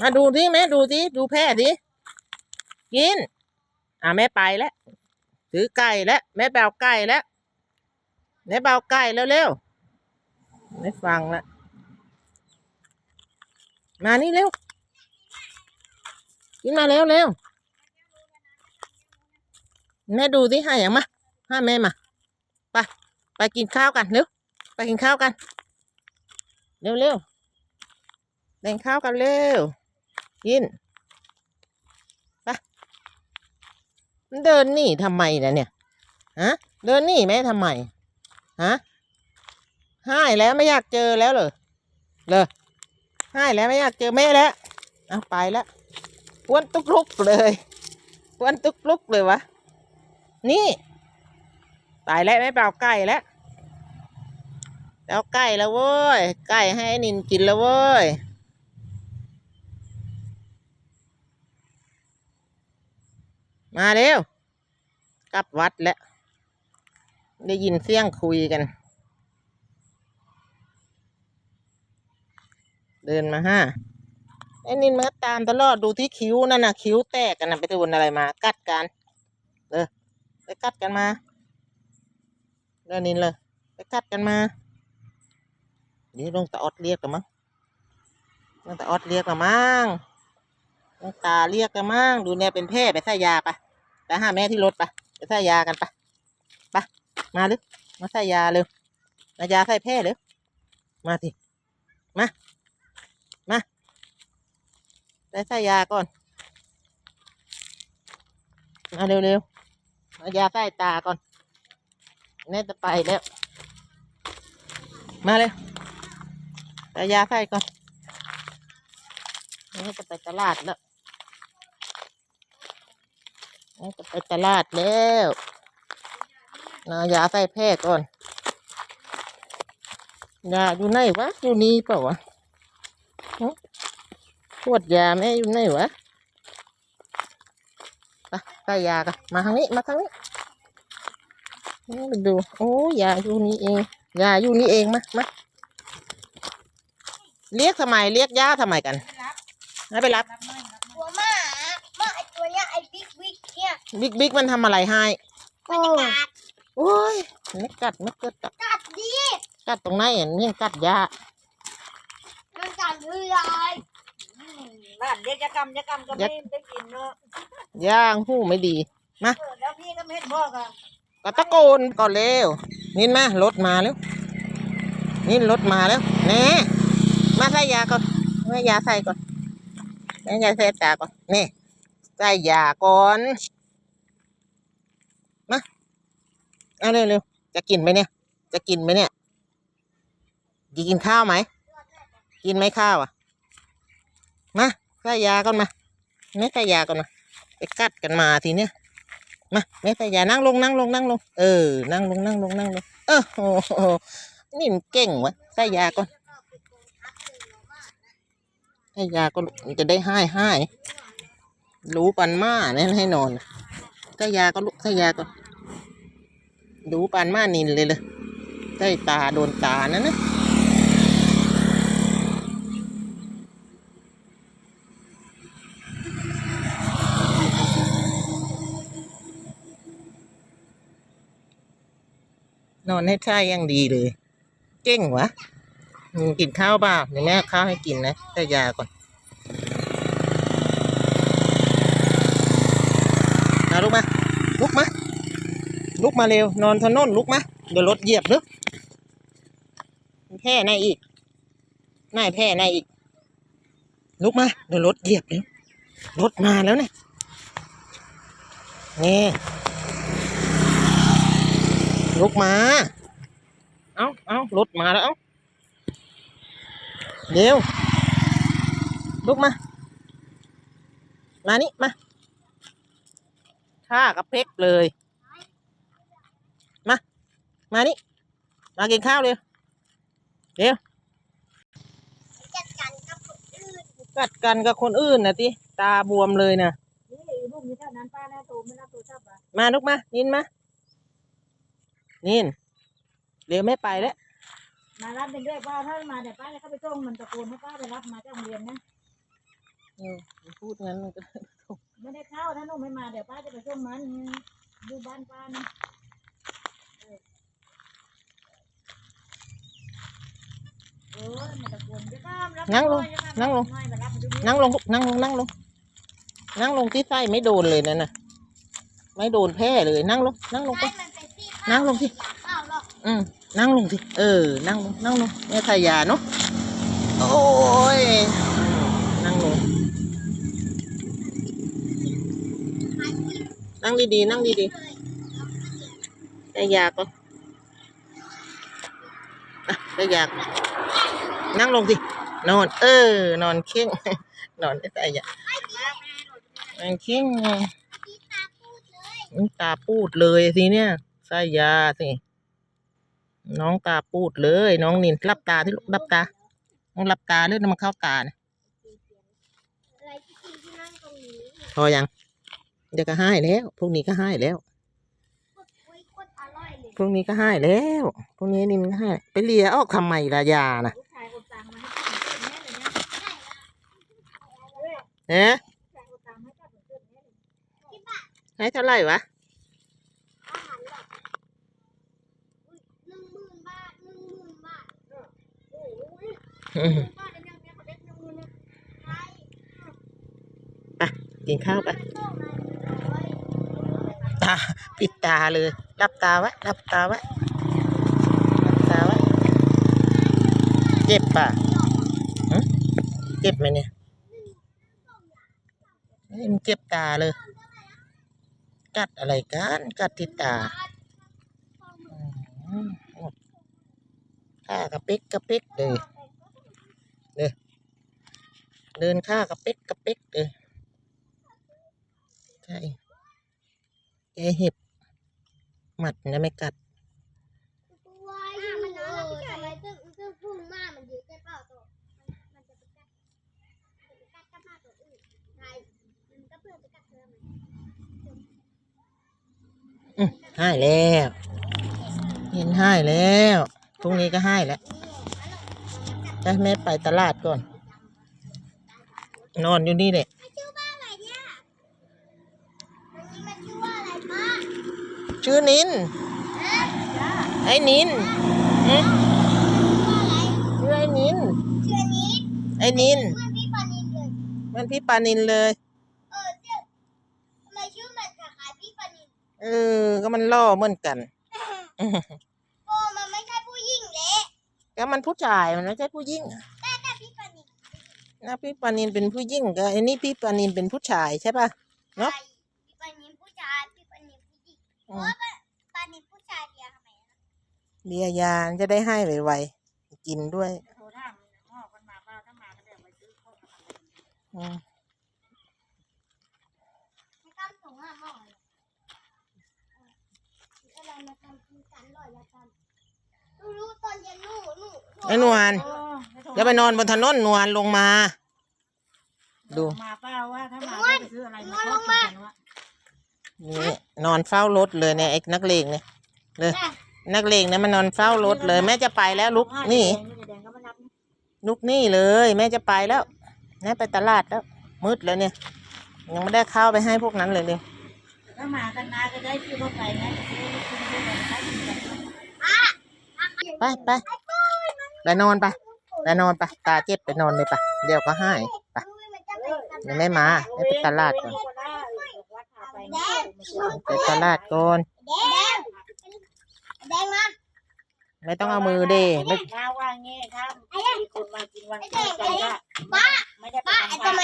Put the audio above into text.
มาดูสิแม่ดูสิดูแพะสิกิน อ่าแม่ไปแล้วถือไก่แล้วแม่แปเอาไก่แล้วแม่แปเอาไก่แล้วเร็วๆไม่ฟังละมานี่เร็วกินมาเร็วเร็วแม่ดูสิให้อย่างมาให้แม่มาไปไปกินข้าวกันเร็วไปกินข้าวกัน เร็วเร็วแบ่งข้าวกันเร็ว กินไปมันเดินหนีทำไมนะเนี่ยฮะเดินหนีแม่ทำไมฮะให้แล้วไม่อยากเจอแล้วเลยเลยให้แล้วไม่อยากเจอแม่แล้วเอาไปแล้วอ้วนตุกลุกเลยอ้วนตุกลุกเลยวะนี่ตายแล้วไม่เปล่าไก่แล้วแล้วไก่แล้วเว้ยไก่ให้นินกินแล้วเว้ย มาเร็ว กลับวัดแล้ว ได้ยินเสียงคุยกัน เดินมาห้าไอ้นินมันก็ตามตลอดดูที่คิ้วนั่นน่ะ คิ้วแตกกันนะไปโดนอะไรมา กัดกันเออไปกัดกันมาเดินนินเลยไปกัดกันมาเดี๋ยวลงตาออดเรียกกันมั้งลงตาออดเรียกกันมั้งลงตาเรียกกันมั้งดูเนี่ยเป็นแพร่ไปใส่ยาปะ ไปหาแม่ที่รถปะไปใส่ยากันปะปมาเลยมาใส่ยาเร็วมายาใส่แพร่เร็วมาสิมามาไปใส่ยาก่อนมาเร็วเร็วๆเอายาใส่ตาก่อนแม่จะไปแล้ว มาเลยเอายาใส่ก่อนแม่จะไปตลาดแล้ว จะไปตลาดแล้วเอายาใส่แพร่ก่อนยาอยู่ไหนวะ อยู่นี่เปล่าวะขวดยาแม่อยู่ไหนวะไปใส่ยากันมาทางนี้ มาทางนี้มาดู โอ้ยาอยู่นี่เองยาอยู่นี่เองมามาเรียกทำไม เรียกย่าทำไมกันให้ไปรับ ตัวหมาหมาไอตัวเนี้ยไอบิ๊กบิ๊กเนี่ย บิ๊กบิ๊กมันทำอะไรให้มันจะกัดโอ้ยไม่กัดไม่กัดกัดกัดดิกัดตรงไหนอะนี่กัดยามันกัดเลยยายบ้านเรียกยกรรมยกรรมก็ไม่ได้กินเนาะย่างหูไม่ดีเออแล้วพี่ก็ไม่เห็นบอกอะก็ตะโกนก่อนเร็วนินมารถมาแล้วนินรถมาแล้วแน่มาใส่ยาก่อนแม่ยาใส่ก่อนแม่ยาใส่ตาก่อนนี่ใส่ยาก่อนมา เอาเร็วเร็วจะกินไหมเนี่ย จะกินไหมเนี่ยจะกินข้าวไหม กินไหมข้าวอะ มาใส่ยาก่อนมาแม่ใส่ยาก่อนมาไปกัดกันมาทีเนี้ย มาแม่แต่ยานั่งลงนั่งลงนั่งลง เออ นั่งลงนั่งลงนั่งลง เออโอ้โหนี่มันเก่งวะใส่ยาก่อนให้ยาก็มันจะได้ให้ให้รู้ปันมาเนี่ให้นอนใส่ยาก็ลุกใส่ยาก่ อนรู้ปันมานินเลยเลยใส่ตาโดนตานั่นนะนอนให้ท่ายังดีเลย เก่งวะกินข้าวเปล่าเดี๋ยวแม่ข้าวให้กินนะใส่ยาก่อนเอาลุกมาลุกมา ลุกมาเร็วนอนทนนลุกมาเดี๋ยวรถเหยียบนึกแพ่ในอีกนายแพ่ในอีก ลุกมาเดี๋ยวรถเหยียบเร็วรถมาแล้วเนี่ยนี่ลุกมา เอาเอารถมาแล้วเอาเร็วลุกมา มานี่มาข้ากับเพกเลย มานี่ มากินข้าวเร็ว เร็วจัดการกับคนอื่นกัดกันกับคนอื่นนะติตาบวมเลยนะนี่ลูกมีเท่านั้นป้าแน่โตไม่รับโทรศัพท์อะมาลุกมา นินมา นิน เร็วไม่ไปแล้ว มารับเป็นเรื่อยป้าถ้ามาแต่ป้าจะเข้าไปส่งมันตะโกนให้ป้าไปรับมาจากโรงเรียนนะเออพูดงั้นมันก็ ไม่ได้เข้าถ้าหนูไม่มาเดี๋ยวป้าจะไปส่งมันดูบ้านป้านะเออเออมั นตะโกนจะข้ามแล้วนั่งลงจะข้ามนั่งลงไม่มารับมาดูดินั่งลงลูกนั่งลงนั่งลง นั่งลงที่ไส้ไม่โดนเลยนั่นน่ะ ไม่โดนแพ้เลยนั่งลง นั่งลงไปให้มันเป็นที่นั่งลงสิเปล่าหรอกอืมนั่งลงสิเออ นั่งลง นั่งลงแม่ทายาเนาะ โอ้ย นั่งลง นั่งดีๆ นั่งดีๆได้ยาก็อะได้ยาก่อ นั่งลงสิ นอน เออ นอนเข่งนอนได้แต่ยานอนเข่งที่ตาพูดเลยน้องตาปูดเลยสิเนี่ยใส่ยาสิน้องตาปูดเลย น้องนินรับตาที่ลูกรับตาน้องรับตาเลือดมันเข้าตานะอะไรที่กินที่นั่งตรงนี้พอยังเดี๋ยวก็ให้แล้ว พวกนี้ก็ให้แล้ว พวกนี้ก็ให้แล้ว พวกนี้นินก็ให้ไปเลียออกทำไมละยานะ ลูกชายโอนตังค์มาให้ป้าเหมือนเดิม แน่เลยนะเอ๊ะลูกชายโอนตังค์ให้ป้าเหมือนเดิมแน่เลยที่บ้านให้เท่าไหร่วะอาหารหลักอุ๊ยหนึ่งหมื่นบาทหนึ่งหมื่นบาทโอ้ยอืมป้าจะยังเนี่ยเขาเล็กยังมือเลยใช่กินข้าวไปมันต้องมาร้อยตาปิดตาเลยรับตาไว้รับตาไว้รับตาไว้เจ็บป่ะหึเจ็บไหมเนี่ย เฮ้ยมันเจ็บตาเลย กัดอะไรกัน กัดที่ตาข้ากระเป๊กกระเป๊กเลยเลยเดินข้ากระเป๊กกระเป๊กเลยใช่แกเห็บหมัดนะไม่กัดตัวอยู่มันเออทำไมตึ้งตึ้งพุ่งมากมันอยู่ใช่เปล่าตัวมันจะไปกัดมันจะไปกัดกับหน้าตัวอื่นใช่ ให้แล้ว เห็นให้แล้วพรุ่งนี้ก็ให้แล้วไปแม่ไปตลาดก่อน นอนอยู่นี่แหละมันชื่อว่าอะไรเนี่ยมันนี้มันชื่อว่าอะไรป้าชื่อนิน ไอ้นินหึชื่อว่าอะไรชื่อไอ้นินชื่ออันนี้ไอ้นินเพื่อนพี่ปานินเลยมันพี่ปานินเลย เออเจ้าทำไมชื่อมันคล้ายๆพี่ปานิน เออ ก็มันล่อเหมือนกันโอ้มันไม่ใช่ผู้หญิงเละก็มันผู้ชายมันไม่ใช่ผู้หญิงอะแต่แต่พี่ปานินนะพี่ปานินเป็นผู้หญิงก็ไอ้นี่พี่ปานินเป็นผู้ชายใช่ป่ะเนอะใช่พี่ปานินผู้ชายพี่ปานินผู้หญิงเพอืราะมว่าปานินผู้ชายเรียกทำไมนะเลียยาจะได้ให้ไวๆกินด้วยโทรถามพ่อคนมาป้าถ้ามาก็เดี๋ยวไปซื้อข้าวมาทำอืมไม่ต้องส่งห้าหม้อเลยเอออะไรมาทำกินกันหน่อยละกัน รู้รู้ตอนเย็นหนูหนูหไอ้นวลอย่าไปนอนบนถนนนวลลงมา ดู มาป้าว่าถ้ามาจะไปซื้ออะไรมาชอบกินกันวะนี่นอนเฝ้ารถเลยเนี่ยไอ้นักเลงเนี่ยเลยแม่นักเลงเนี่ยมันนอนเฝ้ารถเลย แม่จะไปแล้วลุกนี่แดงก็มานับลุกนี่เลย แม่จะไปแล้วแม่ไปตลาดแล้ว มืดแล้วเนี่ย ยังไม่ได้ข้าวไปให้พวกนั้นเลยเลยถ้ามากันนาจะได้ซื้อเข้าไปนะซื้อกินด้ว ไปไปไปนอนไปไปนอนไปตาเจ็บไปนอนเลยไปเดี๋ยวก็ให้ไปยังไม่มาไม่ไปตลาดก่อนไปตลาดก่อนแดงแดงมาไม่ต้องเอามือเด้ไม่ถ้าว่างี้ถ้ามีคนมากินวันใจก็ป้าไม่ได้ไปป้าไอ้ทำไม